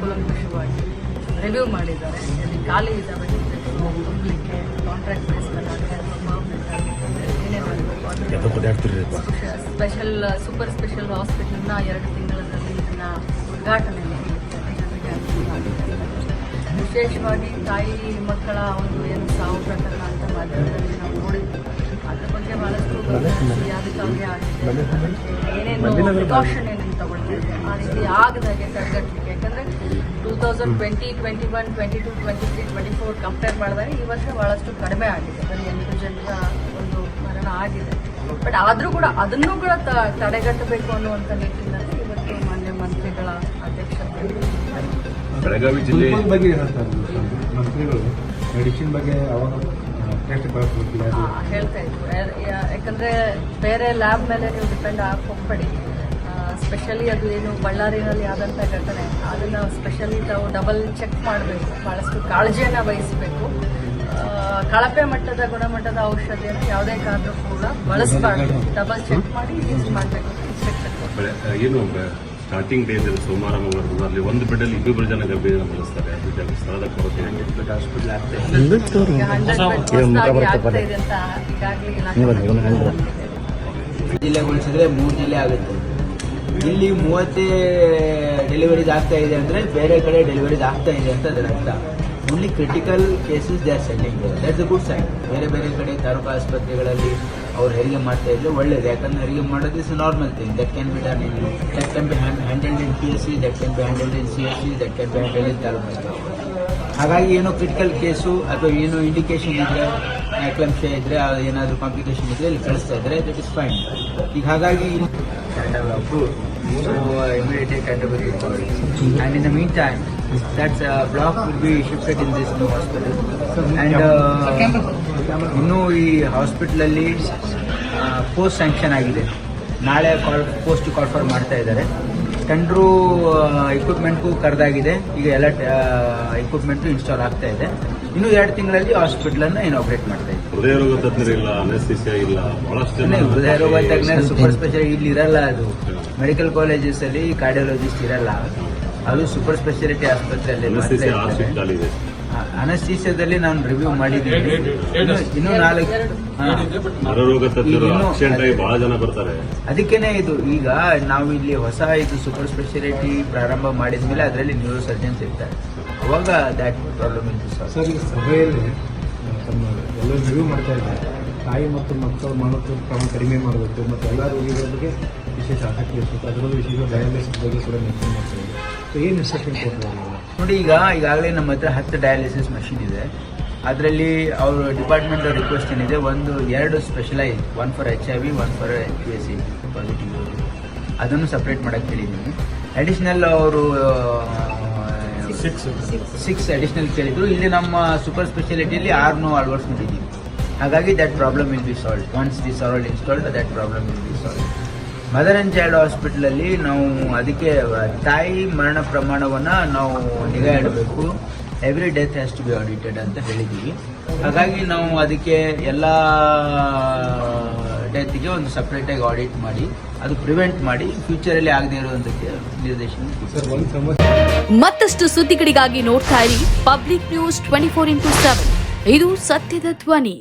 ಕೂಲಂಕಷವಾಗಿ review ಮಾಡಿದ್ದಾರೆ. ಅಲ್ಲಿ ಖಾಲಿ ಇದ್ದಾವೆ. ತುಂಬಲಿಕ್ಕೆ ಕಾಂಟ್ರಾಕ್ಟ್ ಮಾಡಬೇಕು ಸ್ಪೆಷಲ್ ಸೂಪರ್ ಸ್ಪೆಷಲ್ ಹಾಸ್ಪಿಟಲ್ನ ಎರಡು ತಿಂಗಳಲ್ಲಿ ಇದನ್ನ ಉದ್ಘಾಟನೆ ಜನರಿಗೆ ಅನುಕೂಲ. ವಿಶೇಷವಾಗಿ ತಾಯಿ ಮಕ್ಕಳ ಒಂದು ಏನು ಸಾವು ಪ್ರಕರಣ ಅಂತ ಮಾಧ್ಯಮದಲ್ಲಿ ನಾವು ನೋಡಿದ್ವಿ. ಅದ್ರ ಬಗ್ಗೆ ಬಹಳಷ್ಟು ಯಾದಕ್ಕಾಗಿ ಆಗಿದೆ. ಏನೇನು ಪ್ರಿಕಾಷನ್ ರೀತಿ ಆಗದಾಗೆ ತಡೆಗಟ್ಟಲಿಕ್ಕೆ ಯಾಕಂದರೆ two thousand twenty twenty one twenty two twenty three twenty four compare ಮಾಡಿದಾಗ ಈ ವರ್ಷ ಭಾಳಷ್ಟು ಕಡಿಮೆ ಆಗಿದೆ. ಬರೀ ಎಂಟು ಜನರ ಒಂದು ಮರಣ ಆಗಿದೆ. ಬಟ್ ಆದರೂ ಕೂಡ ಅದನ್ನು ಕೂಡ ತ- ತಡೆಗಟ್ಟಬೇಕು ಅನ್ನುವಂಥ ನಿಟ್ಟಿನಲ್ಲಿ ಇವತ್ತು ಮಾನ್ಯ ಮಂತ್ರಿಗಳ ಅಧ್ಯಕ್ಷತೆ. ಬೆಳಗಾವಿ ಜಿಲ್ಲೆ ಬಗ್ಗೆ ಹೇಳ್ತಾರೆ ಮಂತ್ರಿಗಳು ಮೆಡಿಸಿನ್ ಬಗ್ಗೆ ಅವಾಗ ಟೆಸ್ಟ್ ಬರ್ತಿಲ್ಲ ಅದು ಹೇಳ್ತಾ ಇದ್ರು. ಯಾಕಂದ್ರೆ ಬೇರೆ ಲ್ಯಾಬ್ ಮೇಲೆ ನೀವು ಡಿಪೆಂಡ್ ಆಗಿ ಹೋಗ್ಬೇಡಿ ಸ್ಪೆಷಲಿ ಅದು ಏನು ಬಳ್ಳಾರಿನಲ್ಲಿ ಆದಂಥ ಘಟನೆ ಅದನ್ನು ಸ್ಪೆಷಲಿ ತಾವು ಡಬಲ್ ಚೆಕ್ ಮಾಡಬೇಕು. ಭಾಳಷ್ಟು ಕಾಳಜಿಯನ್ನು ವಹಿಸಬೇಕು. ಕಳಪೆ ಮಟ್ಟದ ಗುಣಮಟ್ಟದ ಔಷಧಿಯನ್ನು ಯಾವುದೇ ಕಾರಣಕ್ಕೂ ಕೂಡ ಬಳಸಬಾರ್ದು. ಡಬಲ್ ಚೆಕ್ ಮಾಡಿ ಯೂಸ್ ಮಾಡಬೇಕು. ಏನು ಸ್ಟಾರ್ಟಿಂಗ್ ಡೇಸ್ ಸೋಮವಾರ ಮಂಗಳವಾರ ಅಲ್ಲಿ ಒಂದು ಬೆಡ್ಡಲ್ಲಿ ಇಬ್ಬರು ಜನ ಗಂಭೀರ ಬಳಸ್ತಾರೆ. ಅದಕ್ಕೆ ಸ್ಥಳದ ಕೊರತೆ. ಈಗಾಗಲೇ ಇಲಾಖೆ ಜಿಲ್ಲೆ ಹೋಲಿಸಿದ್ರೆ ಮೂರು ಜಿಲ್ಲೆ ಆಗುತ್ತೆ. ಇಲ್ಲಿ ಮೂವತ್ತೇ ಡೆಲಿವರೀಸ್ ಆಗ್ತಾ ಇದೆ ಅಂದರೆ ಬೇರೆ ಕಡೆ ಡೆಲಿವರೀಸ್ ಆಗ್ತಾ ಇದೆ ಅಂತ ಅದರ ಅರ್ಥ. Only critical cases they are sending that's a good sign ಬೇರೆ ಬೇರೆ ಕಡೆ ತಾಲೂಕು ಆಸ್ಪತ್ರೆಗಳಲ್ಲಿ ಅವ್ರು ಹೆರಿಗೆ ಮಾಡ್ತಾ ಇದ್ರೆ ಒಳ್ಳೇದು. ಯಾಕಂದ್ರೆ ಹೆರಿಗೆ ಮಾಡೋದು is normal thing that can be done in that can be handled in P S C that can be handled in C S C that can be handle in taluk ಹಾಗಾಗಿ ಏನೋ ಕ್ರಿಟಿಕಲ್ ಕೇಸು ಅಥವಾ ಏನೋ indication ಇದ್ದರೆ ಆಕ್ಲಂಶ ಇದ್ದರೆ ಏನಾದರೂ complication ಇದ್ದರೆ ಇಲ್ಲಿ ಕಳಿಸ್ತಾ ಇದ್ದರೆ ದಟ್ ಇಸ್ ಫೈನ್ ಈಗ ಹಾಗಾಗಿ will be called. And in the meantime, that uh, block will be shifted in this new hospital. And uh, ಇನ್ನೂ ಈ ಹಾಸ್ಪಿಟ್ಲಲ್ಲಿ ಪೋಸ್ಟ್ ಸ್ಯಾಂಕ್ಷನ್ ಆಗಿದೆ. ನಾಳೆ ಕಾಲ್ ಪೋಸ್ಟ್ ಕಾಲ್ ಮಾಡ್ತಾ ಇದ್ದಾರೆ. ಟೆಂಡ್ರು ಇಕ್ವಿಪ್ಮೆಂಟ್ಗೂ ಕರೆದಾಗಿದೆ. ಈಗ ಎಲ್ಲ ಇಕ್ವಿಪ್ಮೆಂಟ್ ಇನ್ಸ್ಟಾಲ್ ಆಗ್ತಾ ಇದೆ. ಇನ್ನು ಎರಡು ತಿಂಗಳಲ್ಲಿ ಹಾಸ್ಪಿಟಲನ್ನು ಅನ್ನ ಇನಾಗ್ರೇಟ್ ಮಾಡ್ತಾ ಇದ್ದೀವಿ ಹೃದಯ ರೋಗ ತಜ್ಞರಿಲ್ಲ ಇಲ್ಲ ಬಹಳಷ್ಟು ಹೃದಯ ರೋಗ ತಜ್ಞರು ಸೂಪರ್ ಸ್ಪೆಷಲ್ ಇಲ್ಲಿ ಇರಲ್ಲ ಅದು. ಮೆಡಿಕಲ್ ಕಾಲೇಜಸ್ ಅಲ್ಲಿ ಕಾರ್ಡಿಯಾಲಜಿಸ್ಟ್ ಇರಲ್ಲ. ಅದು ಸೂಪರ್ ಸ್ಪೆಷಾಲಿಟಿ ಆಸ್ಪತ್ರೆಯಲ್ಲಿ ಅನಸ್ತೀಸಿಯಾದಲ್ಲಿ ನಾನು ರಿವ್ಯೂ ಮಾಡಿದ್ದೀನಿ. ಇನ್ನು- ಇನ್ನೂ ನಾಲ್ಕು ಅದಕ್ಕೇನೆ ಇದು ಈಗ ನಾವು ಇಲ್ಲಿ ಹೊಸ ಇದು ಸೂಪರ್ ಸ್ಪೆಷಾಲಿಟಿ ಪ್ರಾರಂಭ ಮಾಡಿದ ಮೇಲೆ ಅದರಲ್ಲಿ ನ್ಯೂರೋ ಸರ್ಜನ್ಸ್ ಇರ್ತಾರೆ. ಅವಾಗ ದ್ಯಾಟ್ ಪ್ರಾಬ್ಲಮ್ ಇತ್ತು ಸರ್ ಸಭೆಯಲ್ಲಿ ರಿವ್ಯೂ ಮಾಡ್ತಾ ಇದ್ದಾರೆ. ತಾಯಿ ಮತ್ತು ಮಕ್ಕಳು ಮರಣದ ಕ್ರಮ ಕಡಿಮೆ ಮಾಡಬೇಕು ಮತ್ತು ಎಲ್ಲ ರೋಗಿಗಳ ಬಗ್ಗೆ ವಿಶೇಷ ಆಸಕ್ತಿ ಇರ್ತದೆ. ಅದರಲ್ಲೂ ವಿಶೇಷ ಡಯಾಲಿಸಿಸ್ ಬಗ್ಗೆ ಕೂಡ ಮೆನ್ಷನ್ ಮಾಡ್ತಾ ಇದ್ದಾರೆ. ಸೊ ಏನು ಇನ್ಸ್ಟ್ರಕ್ಷನ್ ಕೊಡ್ತಾರೆ ನೋಡಿ ಈಗ ಈಗಾಗಲೇ ನಮ್ಮ ಹತ್ರ ಹತ್ತು ಡಯಾಲಿಸಿಸ್ ಮಷಿನ್ ಇದೆ. ಅದರಲ್ಲಿ ಅವ್ರ ಡಿಪಾರ್ಟ್ಮೆಂಟ್ ರಿಕ್ವೆಸ್ಟ್ ಏನಿದೆ ಒಂದು ಎರಡು specialise one for H I V one for H P S C positive ಅದನ್ನು ಸಪ್ರೇಟ್ ಮಾಡಕ್ಕೆ ಕೇಳಿದ್ದೀನಿ. ಅಡಿಷ್ನಲ್ ಅವರು ಸಿಕ್ಸ್ ಸಿಕ್ಸ್ ಅಡಿಷ್ನಲ್ ಕೇಳಿದ್ರು. ಇಲ್ಲಿ ನಮ್ಮ ಸೂಪರ್ ಸ್ಪೆಷಾಲಿಟಿಯಲ್ಲಿ ಆರ್ನೂ ಅಳವಡಿಸ್ಕೊಂಡಿದ್ದೀವಿ ಹಾಗಾಗಿ that problem will be solve once the solve installed that problem will be solve mother and child ಹಾಸ್ಪಿಟಲಲ್ಲಿ ನಾವು ಅದಕ್ಕೆ ತಾಯಿ ಮರಣ ಪ್ರಮಾಣವನ್ನು ನಾವು ನಿಗಾ ಇಡಬೇಕು every death has to be audited ಅಂತ ಹೇಳಿದ್ದೀವಿ ಹಾಗಾಗಿ ನಾವು ಅದಕ್ಕೆ ಎಲ್ಲ ಡೆತ್ಗೆ ಒಂದು ಸಪ್ರೇಟಾಗಿ ಆಡಿಟ್ ಮಾಡಿ ಅದು ಪ್ರಿವೆಂಟ್ ಮಾಡಿ ಫ್ಯೂಚರಲ್ಲಿ ಆಗದೆ ಇರುವಂತಕ್ಕೆ ನಿರ್ದೇಶನ ಕೊಡ್ತೀವಿ. ಸರ್ ಒಂದು ಸಮಸ್ಯೆ. ಮತ್ತಷ್ಟು ಸುದ್ದಿಗಳಿಗಾಗಿ ನೋಡ್ತಾ ಇರಿ public news twenty four into seven ಇದು ಸತ್ಯದ ಧ್ವನಿ.